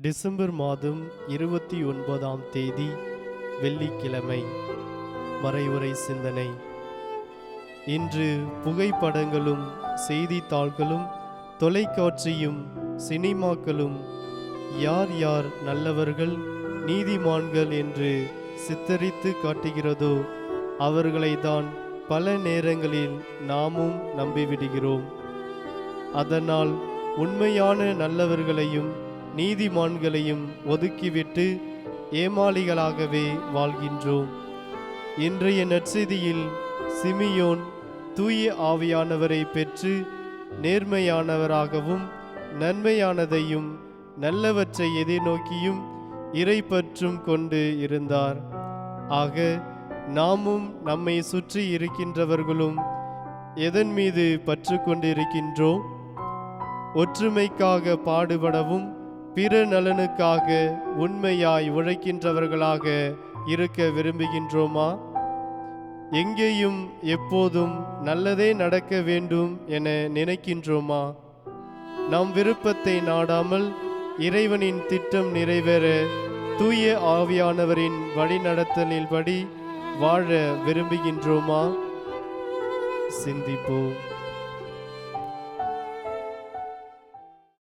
December மாதம் இருபத்தி ஒன்பதாம் தேதி வெள்ளிக்கிழமை. மறைவுரை சிந்தனை. இன்று புகைப்படங்களும் செய்தித்தாள்களும் தொலைக்காட்சியும் சினிமாக்களும் யார் யார் நல்லவர்கள் நீதிமான்கள் என்று சித்தரித்து காட்டுகிறதோ அவர்களை தான் பல நேரங்களில் நாமும் நம்பிவிடுகிறோம். அதனால் உண்மையான நல்லவர்களையும் நீதிமான்களையும் ஒதுக்கிவிட்டு ஏமாளிகளாகவே வாழ்கின்றோம். இன்றைய நற்செய்தியில் சிமியோன் தூய ஆவியானவரை பெற்று நேர்மையானவராகவும் நன்மையானதையும் நல்லவற்றை எதிர்நோக்கியும் இறைப்பற்றும் கொண்டு இருந்தார். ஆக நாமும் நம்மை சுற்றி இருக்கின்றவர்களும் எதன் மீது பற்று கொண்டிருக்கின்றோம் ஒற்றுமைக்காக பாடுபடவும் பிற நலனுக்காக உண்மையாய் உழைக்கின்றவர்களாக இருக்க விரும்புகின்றோமா? எங்கேயும் எப்போதும் நல்லதே நடக்க வேண்டும் என நினைக்கின்றோமா? நம் விருப்பத்தை நாடாமல் இறைவனின் திட்டம் நிறைவேற தூய ஆவியானவரின் வழிநடத்தலின்படி வாழ விரும்புகின்றோமா? சிந்திப்போம்.